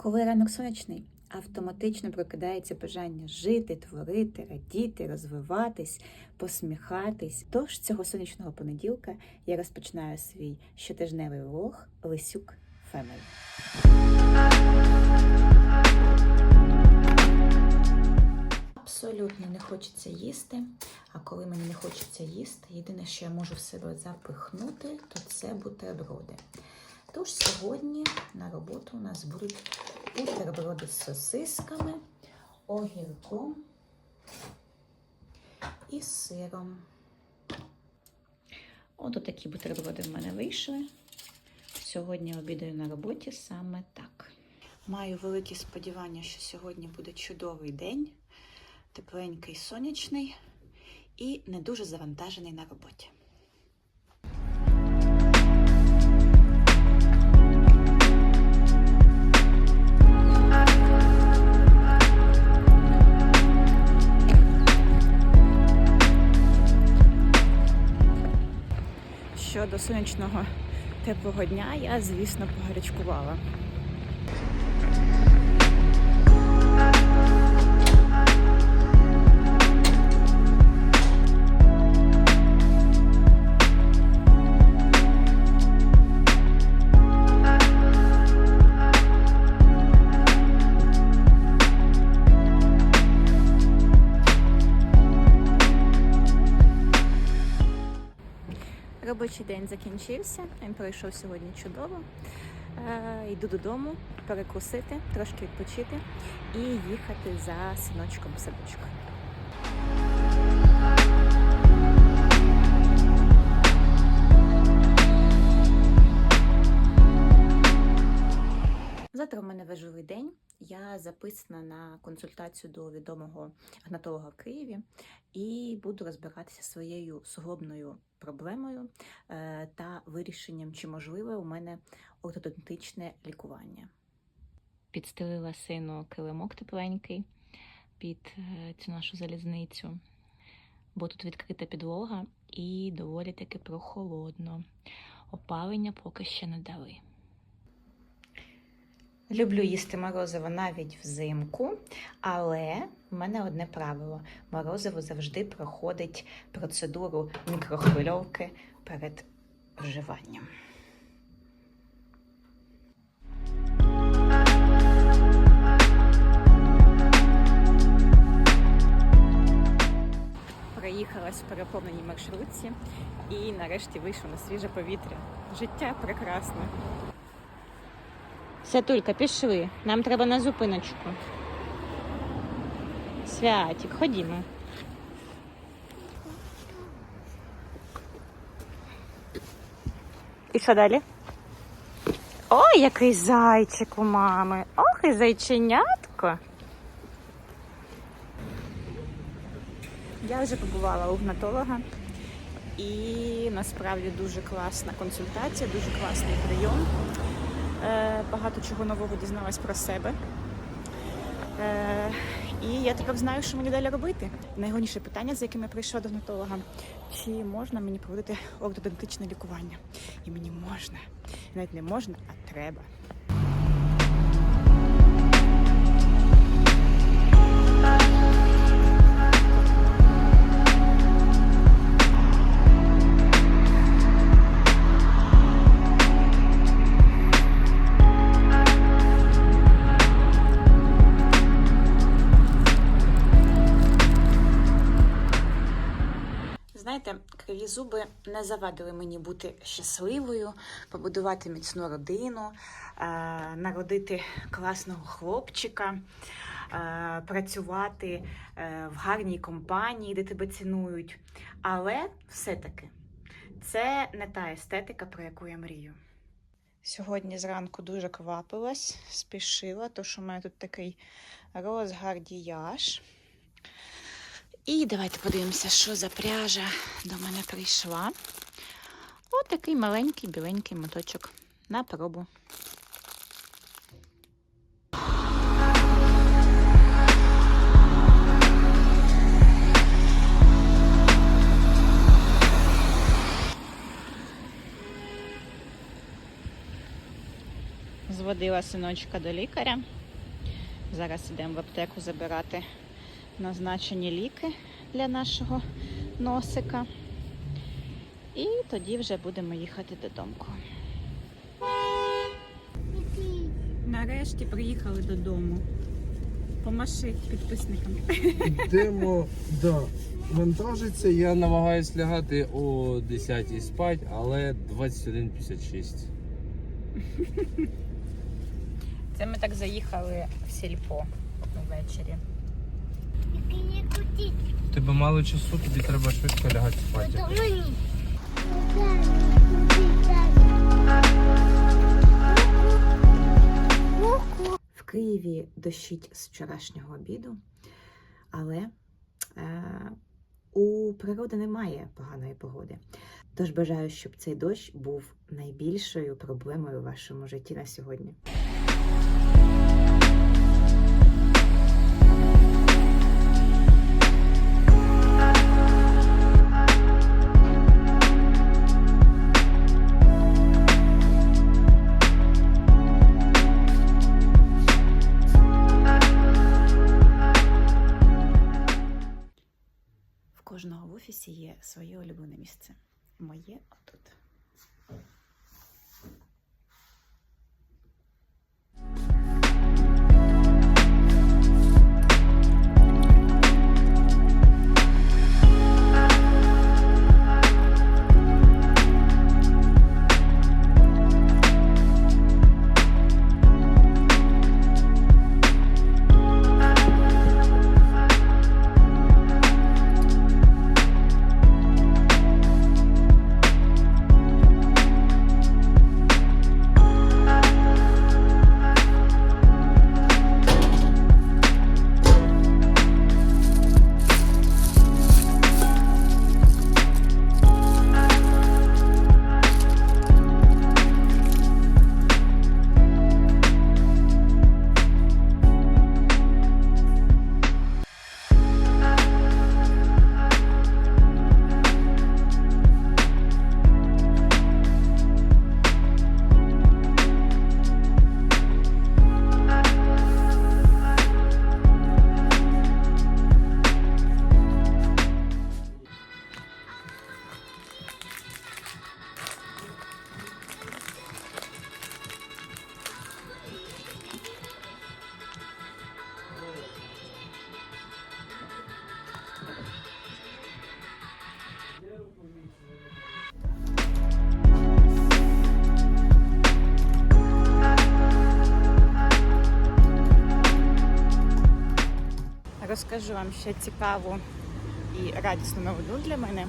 Коли ранок сонячний, автоматично прокидається бажання жити, творити, радіти, розвиватись, посміхатись. Тож цього сонячного понеділка я розпочинаю свій щотижневий влог Лисюк Фемелі. Абсолютно не хочеться їсти. А коли мені не хочеться їсти, єдине, що я можу в себе запихнути, то це бутерброди. Тож сьогодні на роботу у нас будуть бутерброди з сосисками, огірком і сиром. От такі бутерброди в мене вийшли. Сьогодні обідаю на роботі саме так. Маю великі сподівання, що сьогодні буде чудовий день, тепленький, сонячний і не дуже завантажений на роботі. Щодо сонячного теплого дня, я, звісно, погарячкувала. День закінчився. Він пройшов сьогодні чудово. Е, йду додому перекусити, трошки відпочити і їхати за синочком в садочок. Завтра в мене важливий день. Я записана на консультацію до відомого гнатолога в Києві і буду розбиратися своєю суглобною проблемою е, та вирішенням, чи можливе у мене ортодонтичне лікування. Підстелила сину килимок тепленький під е, цю нашу залізницю, бо тут відкрита підлога і доволі таки прохолодно. Опалення поки ще не дали. Люблю їсти морозиво навіть взимку, але в мене одне правило: морозиво завжди проходить процедуру мікрохвильовки перед вживанням. Проїхалась в переповненій маршрутці і нарешті вийшла на свіже повітря. Життя прекрасне. Святулька, пішли. Нам треба на зупиночку. Святик, ходімо. І що далі? Ой, який зайчик у мами. Ох, і зайченятко. Я вже побувала у гнатолога. І насправді дуже класна консультація, дуже класний прийом. Е, багато чого нового дізналась про себе. Е, і я тепер знаю, що мені далі робити. Найголовніше питання, з яким я прийшла до гнатолога, чи можна мені проводити ортодонтичне лікування? І мені можна. Навіть не можна, а треба. Не завадили мені бути щасливою, побудувати міцну родину, е, народити класного хлопчика, е, працювати е, в гарній компанії, де тебе цінують. Але все-таки це не та естетика, про яку я мрію. Сьогодні зранку дуже квапилась, спішила, тому що у мене тут такий розгардіяж. І давайте подивимося, що за пряжа до мене прийшла. Ось такий маленький біленький моточок на пробу. відводила синочка до лікаря. Зараз йдемо в аптеку забирати назначені ліки для нашого носика. І тоді вже будемо їхати додому. Нарешті приїхали додому. Помаши підписникам. Йдемо, да. Вантажиться, я намагаюсь лягати о 10 спать, але 21.56. Це ми так заїхали в сільпо ввечері. Тебе мало часу, тобі треба швидко лягати спати. В Києві дощить з вчорашнього обіду, але е, у природи немає поганої погоди. Тож бажаю, щоб цей дощ був найбільшою проблемою у вашому житті на сьогодні. Кожного в офісі є своє улюблене місце. Моє отут. Розкажу вам ще цікаву і радісну новину для мене.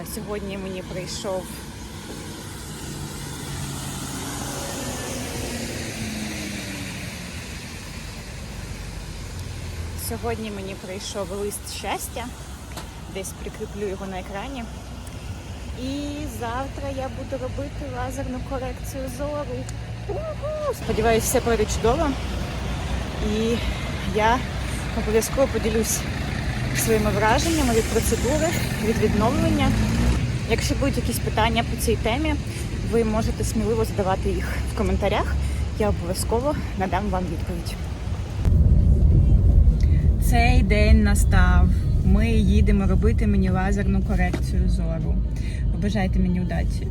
Е, Сьогодні мені прийшов Сьогодні мені прийшов лист щастя. Десь прикріплю його на екрані. І завтра я буду робити лазерну корекцію зору. Уху! Сподіваюсь, все пройде чудово. І я обов'язково поділюсь своїми враженнями від процедури, від відновлення. Якщо будуть якісь питання по цій темі, ви можете сміливо задавати їх в коментарях. Я обов'язково надам вам відповідь. Цей день настав. Ми їдемо робити мені лазерну корекцію зору. Побажайте мені удачі.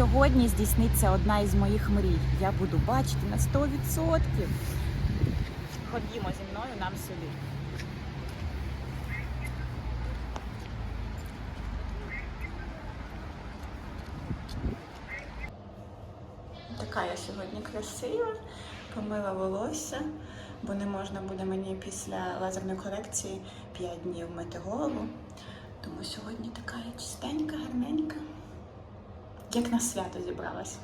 Сьогодні здійсниться одна із моїх мрій. Я буду бачити на 100%. Ходімо зі мною нам сюди. Така я сьогодні красива, помила волосся, бо не можна буде мені після лазерної корекції 5 днів мити голову. Тому сьогодні така я чистенька, гарненька. Як на свято зібралась.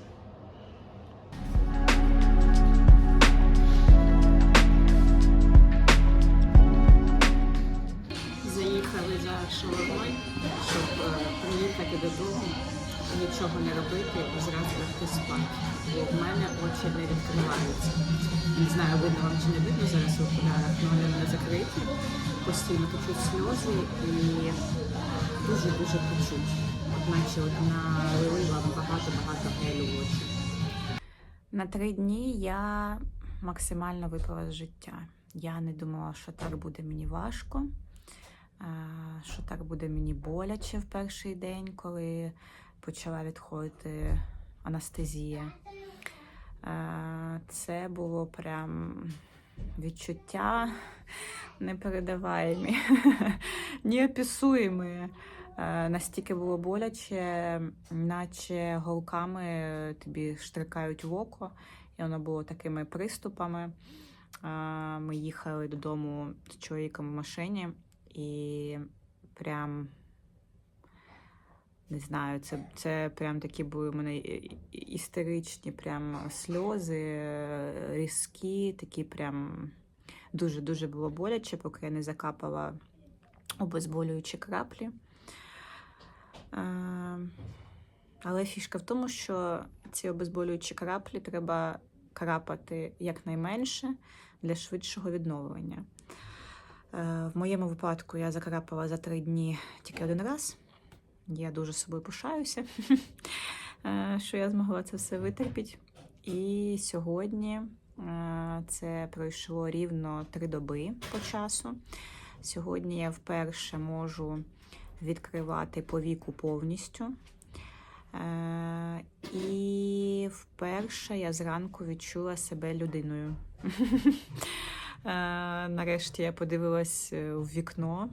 Заїхали за шаурмою, щоб е, приїхати додому, нічого не робити і зразу лягти спати. Бо в мене очі не відкриваються. Не знаю, видно вам чи не видно зараз в окулярах, але вони мене закриті. постійно течуть сльози і дуже-дуже печуть. Наче от налили багато-багато гелю очі. На три дні я максимально випала з життя. Я не думала, що так буде мені важко, е, що так буде мені боляче в перший день, коли почала відходити анестезія. Е, Це було прям відчуття непередаваємі, неописуємі. Е, Настільки було боляче, наче голками тобі штрикають в око, і воно було такими приступами. Е, Ми їхали додому з чоловіком в машині, і прям не знаю, це, це прям такі були у мене істеричні прям сльози, е, різкі, такі прям дуже-дуже було боляче, поки я не закапала обезболюючі краплі. Але фішка в тому, що ці обезболюючі краплі треба крапати якнайменше для швидшого відновлення. Е, В моєму випадку я закрапала за три дні тільки один раз. Я дуже собою пишаюся, е, що я змогла це все витерпіти. І сьогодні е, це пройшло рівно три доби по часу. Сьогодні я вперше можу відкривати повіку повністю. Е, І вперше я зранку відчула себе людиною. Е, Нарешті я подивилась е, в вікно.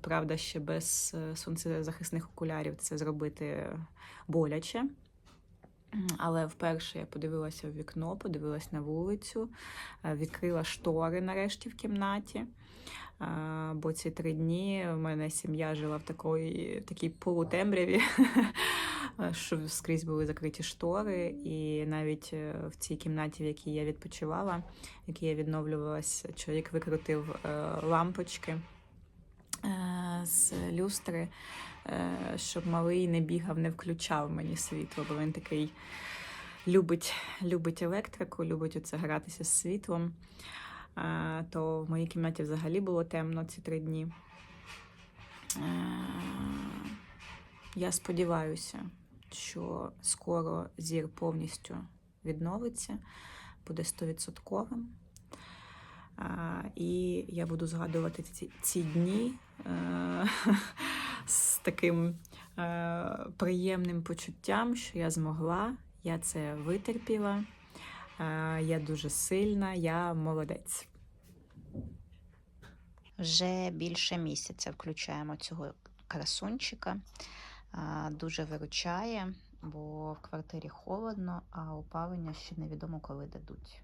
Правда, ще без е, сонцезахисних окулярів це зробити боляче. Але вперше я подивилася в вікно, подивилась на вулицю, е, відкрила штори нарешті в кімнаті. Бо ці три дні в мене сім'я жила в такої, такій полутемряві, що скрізь були закриті штори, і навіть е, в цій кімнаті, в якій я відпочивала, в якій я відновлювалась, чоловік викрутив е, лампочки е, з люстри, щоб малий не бігав, не включав мені світло, бо він такий любить, любить електрику, любить оце гратися з світлом. То в моїй кімнаті взагалі було темно ці три дні. Е, Я сподіваюся, що скоро зір повністю відновиться, буде стовідсотковим. І я буду згадувати ці, ці дні е, з таким е, приємним почуттям, що я змогла, я це витерпіла, я дуже сильна, я молодець. Вже більше місяця включаємо цього красунчика. Дуже виручає, бо в квартирі холодно, а опалення ще невідомо коли дадуть.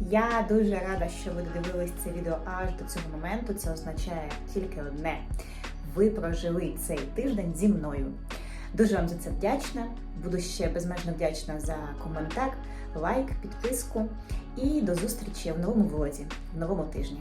Я дуже рада, що ви додивились це відео аж до цього моменту. Це означає тільки одне: ви прожили цей тиждень зі мною. Дуже вам за це вдячна. Буду ще безмежно вдячна за коментар, лайк, підписку і до зустрічі в новому влозі, в новому тижні.